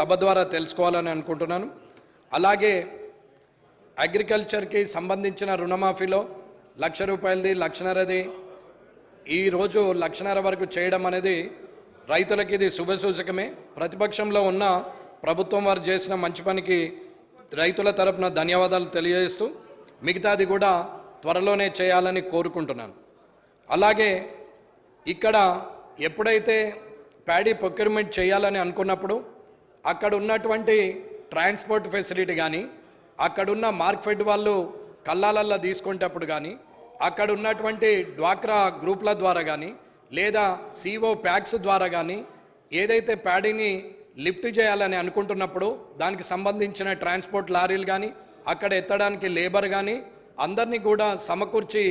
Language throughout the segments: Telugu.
సభ ద్వారా తెలుసుకోవాలని అనుకుంటున్నాను. అలాగే అగ్రికల్చర్కి సంబంధించిన రుణమాఫీలో లక్ష రూపాయలది లక్షన్నరది ఈరోజు లక్షన్నర వరకు చేయడం అనేది రైతులకి ఇది శుభసూచకమే ప్రతిపక్షంలో ఉన్న ప్రభుత్వం వారు చేసిన మంచి పనికి రైతుల తరపున ధన్యవాదాలు తెలియజేస్తూ మిగతాది కూడా త్వరలోనే చేయాలని కోరుకుంటున్నాను. అలాగే ఇక్కడ ఎప్పుడైతే ప్యాడీ ప్రొక్యూర్మెంట్ చేయాలని అనుకున్నప్పుడు అక్కడ ఉన్నటువంటి ట్రాన్స్పోర్ట్ ఫెసిలిటీ కానీ అక్కడున్న మార్కెట్ వాళ్ళు కళ్ళాలల్లో తీసుకునేటప్పుడు కానీ అక్కడ ఉన్నటువంటి డ్వాక్రా గ్రూప్ల ద్వారా కానీ లేదా సిఓ ప్యాక్స్ ద్వారా కానీ ఏదైతే ప్యాడీని లిఫ్ట్ చేయాలని అనుకుంటున్నప్పుడు దానికి సంబంధించిన ట్రాన్స్పోర్ట్ లారీలు కానీ అక్కడ ఎత్తడానికి లేబర్ కానీ అందరినీ కూడా సమకూర్చి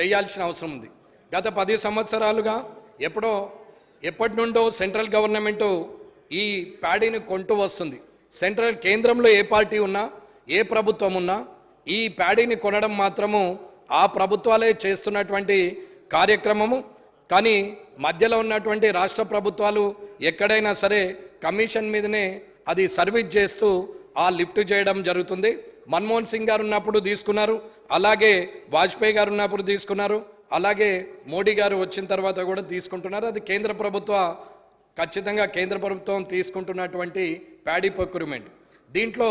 చేయాల్సిన అవసరం ఉంది. గత పది సంవత్సరాలుగా ఎప్పుడో ఎప్పటి నుండో సెంట్రల్ గవర్నమెంటు ఈ ప్యాడీని కొంటూ వస్తుంది. సెంట్రల్ కేంద్రంలో ఏ పార్టీ ఉన్నా ఏ ప్రభుత్వం ఉన్నా ఈ ప్యాడీని కొనడం మాత్రము ఆ ప్రభుత్వాలే చేస్తున్నటువంటి కార్యక్రమము. కానీ మధ్యలో ఉన్నటువంటి రాష్ట్ర ప్రభుత్వాలు ఎక్కడైనా సరే కమిషన్ మీదనే అది సర్వీస్ చేస్తూ ఆ లిఫ్ట్ చేయడం జరుగుతుంది. మన్మోహన్ సింగ్ గారు ఉన్నప్పుడు తీసుకున్నారు. అలాగే వాజ్పేయి గారు ఉన్నప్పుడు తీసుకున్నారు. అలాగే మోడీ గారు వచ్చిన తర్వాత కూడా తీసుకుంటున్నారు. అది కేంద్ర ప్రభుత్వ ఖచ్చితంగా కేంద్ర ప్రభుత్వం తీసుకుంటున్నటువంటి ప్యాడీ ప్రొక్యూర్మెంట్. దీంట్లో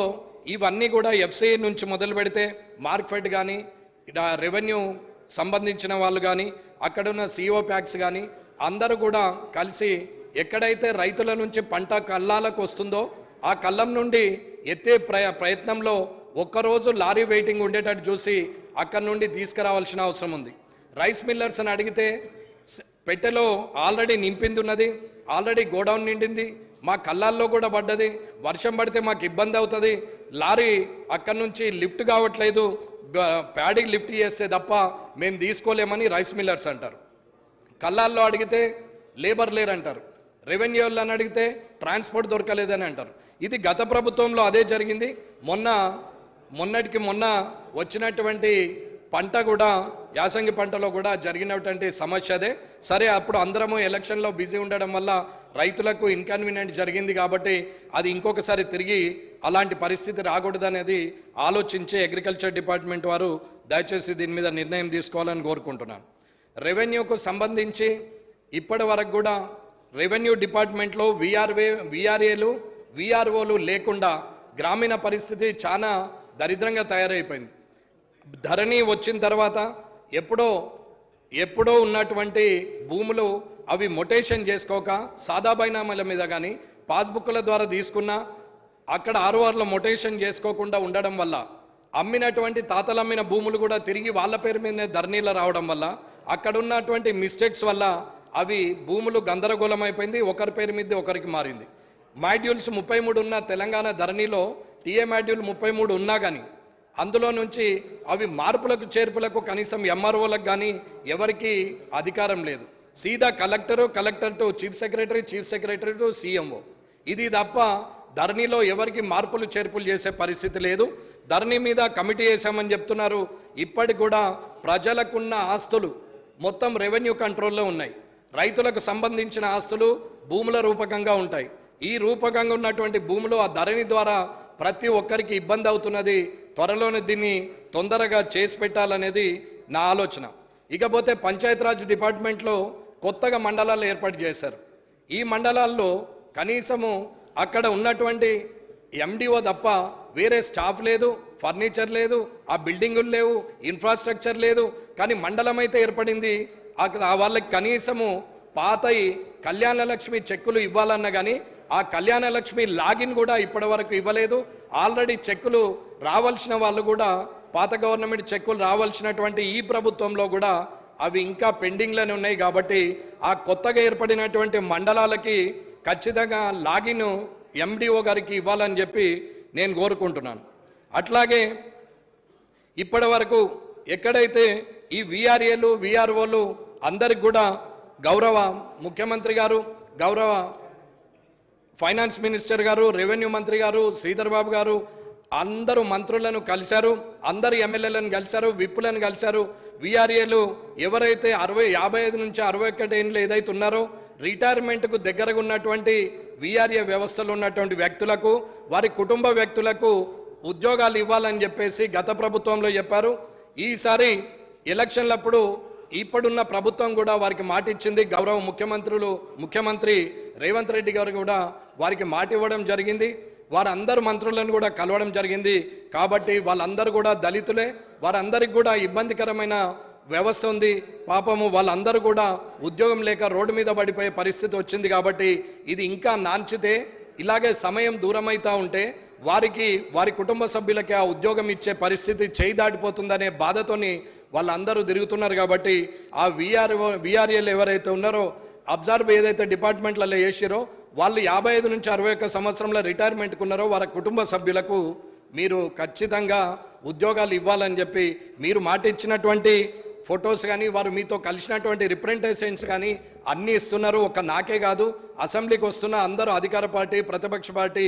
ఇవన్నీ కూడా ఎఫ్సిఐ నుంచి మొదలు పెడితే మార్క్ఫెడ్ కానీ ఇలా రెవెన్యూ సంబంధించిన వాళ్ళు కానీ అక్కడున్న సిఓ ప్యాక్స్ కానీ అందరూ కూడా కలిసి ఎక్కడైతే రైతుల నుంచి పంట కళ్ళాలకు వస్తుందో ఆ కళ్ళం నుండి ఎత్తే ప్రయ ప్రయత్నంలో ఒక్కరోజు లారీ వెయిటింగ్ ఉండేటట్టు చూసి అక్కడి నుండి తీసుకురావాల్సిన అవసరం ఉంది. రైస్ మిల్లర్స్ అని అడిగితే పెట్టెలో ఆల్రెడీ నింపింది ఉన్నది ఆల్రెడీ గోడౌన్ నిండింది మా కళ్ళాల్లో కూడా పడ్డది. వర్షం పడితే మాకు ఇబ్బంది అవుతుంది. లారీ అక్కడి నుంచి లిఫ్ట్ కావట్లేదు. ప్యాడీకి లిఫ్ట్ చేస్తే తప్ప మేము తీసుకోలేమని రైస్ మిల్లర్స్ అంటారు. కళ్ళాల్లో అడిగితే లేబర్ లేరంటారు. రెవెన్యూ వాళ్ళని అడిగితే ట్రాన్స్పోర్ట్ దొరకలేదని అంటారు. ఇది గత ప్రభుత్వంలో అదే జరిగింది. మొన్న మొన్నటికి మొన్న వచ్చినటువంటి పంట కూడా యాసంగి పంటలో కూడా జరిగినటువంటి సమస్య అదే సరే అప్పుడు అందరము ఎలక్షన్లో బిజీ ఉండడం వల్ల రైతులకు ఇన్కన్వీనియంట్ జరిగింది కాబట్టి అది ఇంకొకసారి తిరిగి అలాంటి పరిస్థితి రాకూడదనేది ఆలోచించే అగ్రికల్చర్ డిపార్ట్మెంట్ వారు దయచేసి దీని మీద నిర్ణయం తీసుకోవాలని కోరుకుంటున్నాను. రెవెన్యూకు సంబంధించి ఇప్పటి వరకు కూడా రెవెన్యూ డిపార్ట్మెంట్లో విఆర్వే విఆర్ఏలు విఆర్ఓలు లేకుండా గ్రామీణ పరిస్థితి చాలా దరిద్రంగా తయారైపోయింది. ధరణి వచ్చిన తర్వాత ఎప్పుడో ఎప్పుడో ఉన్నటువంటి భూములు అవి మొటేషన్ చేసుకోక సాదాబైనామాల మీద కానీ పాస్బుక్ల ద్వారా తీసుకున్న అక్కడ ఆర్ఓఆర్లో మొటేషన్ చేసుకోకుండా ఉండడం వల్ల అమ్మినటువంటి తాతలు అమ్మిన భూములు కూడా తిరిగి వాళ్ళ పేరు మీదనే ధరణిలో రావడం వల్ల అక్కడ ఉన్నటువంటి మిస్టేక్స్ వల్ల అవి భూములు గందరగోళం అయిపోయింది ఒకరి పేరు మీద ఒకరికి మారింది. మాడ్యూల్స్ ముప్పై మూడు ఉన్న తెలంగాణ ధరణిలో టీఏ మాడ్యూల్ ముప్పై మూడు ఉన్నా కానీ అందులో నుంచి అవి మార్పులకు చేర్పులకు కనీసం ఎంఆర్ఓలకు కానీ ఎవరికి అధికారం లేదు. సీదా collector collector to chief secretary chief secretary to CMO ఇది తప్ప ధరణిలో ఎవరికి మార్పులు చేర్పులు చేసే పరిస్థితి లేదు. ధరణి మీద కమిటీ వేసామని చెప్తున్నారు. ఇప్పటికి కూడా ప్రజలకున్న ఆస్తులు మొత్తం రెవెన్యూ కంట్రోల్లో ఉన్నాయి. రైతులకు సంబంధించిన ఆస్తులు భూముల రూపకంగా ఉంటాయి. ఈ రూపకంగా ఉన్నటువంటి భూములు ఆ ధరణి ద్వారా ప్రతి ఒక్కరికి ఇబ్బంది అవుతున్నది త్వరలోనే దీన్ని తొందరగా చేసి పెట్టాలనేది నా ఆలోచన. ఇకపోతే పంచాయతీరాజ్ డిపార్ట్మెంట్లో కొత్తగా మండలాలు ఏర్పాటు చేశారు. ఈ మండలాల్లో కనీసము అక్కడ ఉన్నటువంటి ఎండిఓ తప్ప వేరే స్టాఫ్ లేదు ఫర్నిచర్ లేదు ఆ బిల్డింగులు లేవు ఇన్ఫ్రాస్ట్రక్చర్ లేదు కానీ మండలం అయితే ఏర్పడింది. అక్కడ ఆ వాళ్ళకి కనీసము పాతయి కళ్యాణ లక్ష్మి చెక్కులు ఇవ్వాలన్నా కానీ ఆ కళ్యాణ లక్ష్మి లాగిన్ కూడా ఇప్పటి వరకు ఇవ్వలేదు. ఆల్రెడీ చెక్కులు రావాల్సిన వాళ్ళు కూడా పాత గవర్నమెంట్ చెక్కులు రావాల్సినటువంటి ఈ ప్రభుత్వంలో కూడా అవి ఇంకా పెండింగ్లోనే ఉన్నాయి కాబట్టి ఆ కొత్తగా ఏర్పడినటువంటి మండలాలకి ఖచ్చితంగా లాగిన్ ఎండిఓ గారికి ఇవ్వాలని చెప్పి నేను కోరుకుంటున్నాను. అట్లాగే ఇప్పటి వరకు ఎక్కడైతే ఈ విఆర్ఏలు విఆర్ఓలు అందరికి కూడా గౌరవ ముఖ్యమంత్రి గారు గౌరవ ఫైనాన్స్ మినిస్టర్ గారు రెవెన్యూ మంత్రి గారు శ్రీధర్ బాబు గారు అందరూ మంత్రులను కలిశారు అందరు ఎమ్మెల్యేలను కలిశారు విప్పులను కలిశారు. విఆర్ఏలు ఎవరైతే అరవై యాభై ఐదు నుంచి అరవై ఒకటి ఏళ్ళు ఏదైతే ఉన్నారో రిటైర్మెంట్కు దగ్గరగా ఉన్నటువంటి విఆర్ఏ వ్యవస్థలో ఉన్నటువంటి వ్యక్తులకు వారి కుటుంబ వ్యక్తులకు ఉద్యోగాలు ఇవ్వాలని చెప్పేసి గత ప్రభుత్వంలో చెప్పారు. ఈసారి ఎలక్షన్లప్పుడు ఇప్పుడున్న ప్రభుత్వం కూడా వారికి మాట ఇచ్చింది గౌరవ ముఖ్యమంత్రులు ముఖ్యమంత్రి రేవంత్ రెడ్డి గారు కూడా వారికి మాట ఇవ్వడం జరిగింది. వారందరు మంత్రులను కూడా కలవడం జరిగింది. కాబట్టి వాళ్ళందరూ కూడా దళితులే. వారందరికి కూడా ఇబ్బందికరమైన వ్యవస్థ ఉంది. పాపము వాళ్ళందరూ కూడా ఉద్యోగం లేక రోడ్డు మీద పడిపోయే పరిస్థితి వచ్చింది కాబట్టి ఇది ఇంకా నాంచితే ఇలాగే సమయం దూరమైతా ఉంటే వారికి వారి కుటుంబ సభ్యులకి ఆ ఉద్యోగం ఇచ్చే పరిస్థితి చేయి దాటిపోతుందనే బాధతోని వాళ్ళందరూ తిరుగుతున్నారు కాబట్టి ఆ విఆర్ఓ విఆర్ఏలు ఎవరైతే ఉన్నారో అబ్జర్వ్ ఏదైతే డిపార్ట్మెంట్లలో వేసారో వాళ్ళు యాభై ఐదు నుంచి అరవై ఒక్క సంవత్సరంలో రిటైర్మెంట్కి ఉన్నారో వారి కుటుంబ సభ్యులకు మీరు ఖచ్చితంగా ఉద్యోగాలు ఇవ్వాలని చెప్పి మీరు మాట ఇచ్చినటువంటి ఫొటోస్ కానీ వారు మీతో కలిసినటువంటి రిప్రజెంటేషన్స్ కానీ అన్నీ ఇస్తున్నారు. ఒక నాకే కాదు అసెంబ్లీకి వస్తున్న అందరూ అధికార పార్టీ ప్రతిపక్ష పార్టీ